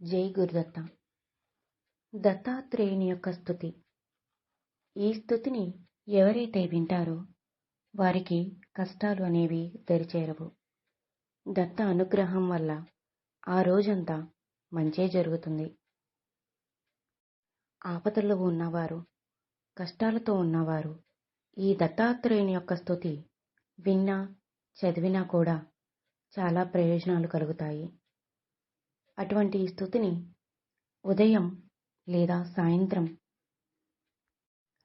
జై గురుదత్త. దత్తాత్రేయుని యొక్క స్థుతి. ఈ స్థుతిని ఎవరైతే వింటారో వారికి కష్టాలు అనేవి దరిచేరవు. దత్త అనుగ్రహం వల్ల ఆ రోజంతా మంచే జరుగుతుంది. ఆపదల్లో ఉన్నవారు కష్టాలతో ఉన్నవారు ఈ దత్తాత్రేయుని యొక్క స్థుతి విన్నా చదివినా కూడా చాలా ప్రయోజనాలు కలుగుతాయి. అటువంటి స్థుతిని ఉదయం లేదా సాయంత్రం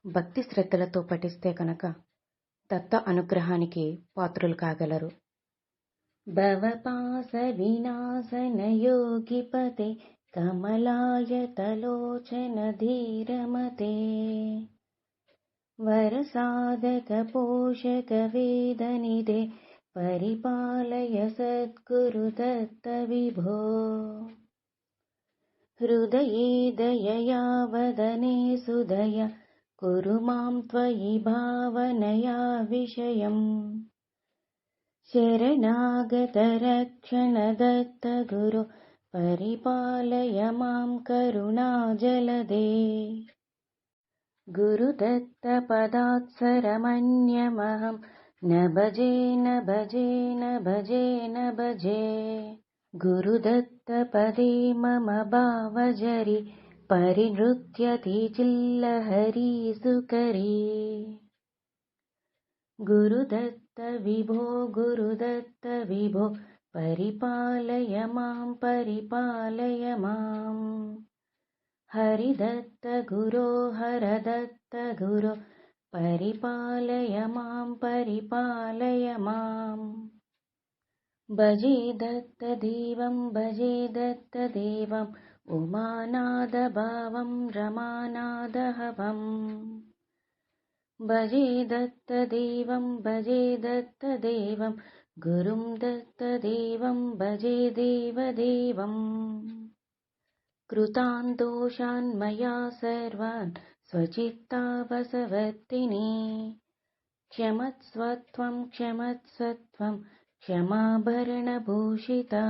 భక్తి శ్రద్ధలతో పఠిస్తే కనుక దత్త అనుగ్రహానికి పాత్రులు కాగలరు. భవపాస వినాశన యోగిపతే కమలాయతలోచన ధీరమతే. వరసాధక పోషక వేదనిదే परिपालय सद्गुरु दत्त विभो हृदये दयया वदने सुदय कुरु मां त्वयि भावनया विषयम्। शरणागतरक्षण दत्तगुरु परिपालय मां करुणाजलदे गुरुदत्तपदात्सरमन्यमहम् न भजे न भजे न भजे न भजे। गुरुदत्तपदे मम भावजरि परिनृत्यति चिल्लहरी सुकरी। गुरुदत्त विभो गुरुदत्त विभो परिपालय मां परिपालय माम् हरिदत्त गुरो हरदत्त गुरो परिपालय मां परिपालय माम् भजे दत्तदेवं भजे दत्तदेवम् उमानादभावं रमानादहवम् भजे दत्तदेवं भजे दत्तदेवं गुरुं दत्तदेवं भजे देवदेवम् कृतान् दोषान् मया सर्वान् स्वचित्तावसवर्तिनी क्षमत्स्वत्वं क्षमत्सत्वं क्षमाभरणभूषिता